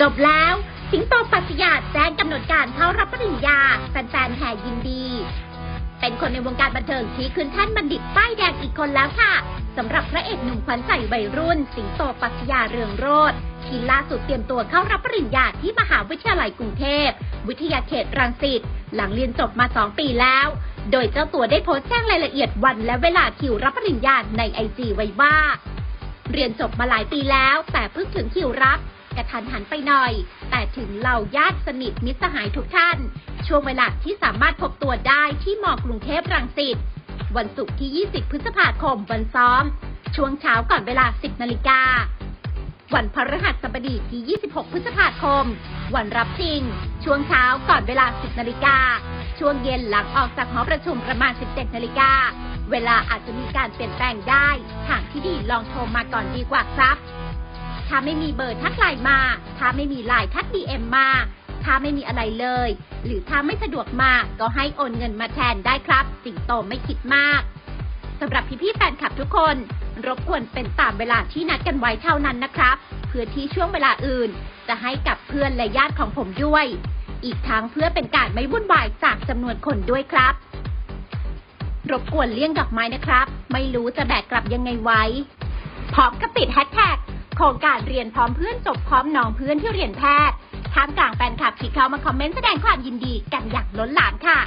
จบแล้ว สิงโตปัสยาแจ้งกำหนดการเข้ารับปริญญา แฟนๆแห่ยินดี เป็นคนในวงการบันเทิงที่ขึ้นแท่านบัณฑิตป้ายแดงอีกคนแล้วค่ะสำหรับพระเอกหนุ่มขวัญใจวัยรุ่น สิงโตปัสยาเรืองโรธที่ล่าสุดเตรียมตัวเข้ารับปริญญาที่มหาวิทยาลัยกรุงเทพ วิทยาเขตรังสิตหลังเรียนจบมา 2 ปีแล้ว โดยเจ้าตัวได้โพสต์แจ้งรายละเอียดวันและเวลาคิวรับปริญญาในไอจีไว้ว่า เรียนจบมาหลายปีแล้ว แต่เพิ่งถึงคิวรับ กระทันหันไปหน่อย แต่ถึงเหล่าญาติสนิทมิตรสหายทุกท่าน ช่วงเวลาที่สามารถพบตัวได้ที่มอกรุงเทพรังสิต วันศุกร์ที่ 20 พฤษภาคมวันซ้อม ช่วงเช้าก่อนเวลา 10 นาฬิกา วันพฤหัสบดีที่ 26 พฤษภาคม วันรับจริง ช่วงเช้าก่อนเวลา 10 นาฬิกา ช่วงเย็นหลังออกจากหอประชุมประมาณ 17 นาฬิกาเวลาอาจจะมีการเปลี่ยนแปลงได้ ทางที่ดีลองโทรมาก่อนดีกว่าครับ ถ้าไม่มีเบอร์ทักไลน์มา ถ้าไม่มีไลน์ทักดีเอ็มมา ถ้าไม่มีอะไรเลย หรือถ้าไม่สะดวกมาก็ให้โอนเงินมาแทนได้ครับ สิงโตไม่คิดมากสำหรับพี่ๆแฟนคลับทุกคน รบกวนเป็นตามเวลาที่นัดกันไว้เท่านั้นนะครับ เพื่อที่ช่วงเวลาอื่น จะให้กับเพื่อนและญาติของผมด้วย อีกทั้งเพื่อเป็นการไม่วุ่นวายจากจำนวนคนด้วยครับ รบกวนเลี่ยงดอกไม้นะครับ ไม่รู้จะแบกกลับยังไงไว้พร้อมกับติดแฮชแท็ก โครงการเรียนพร้อมเพื่อนจบพร้อมน้องเพื่อนที่เรียนแพทย์ท่ามกลางแฟนคลับที่เข้ามาคอมเมนต์แสดงความยินดีกันอย่างล้นหลามค่ะ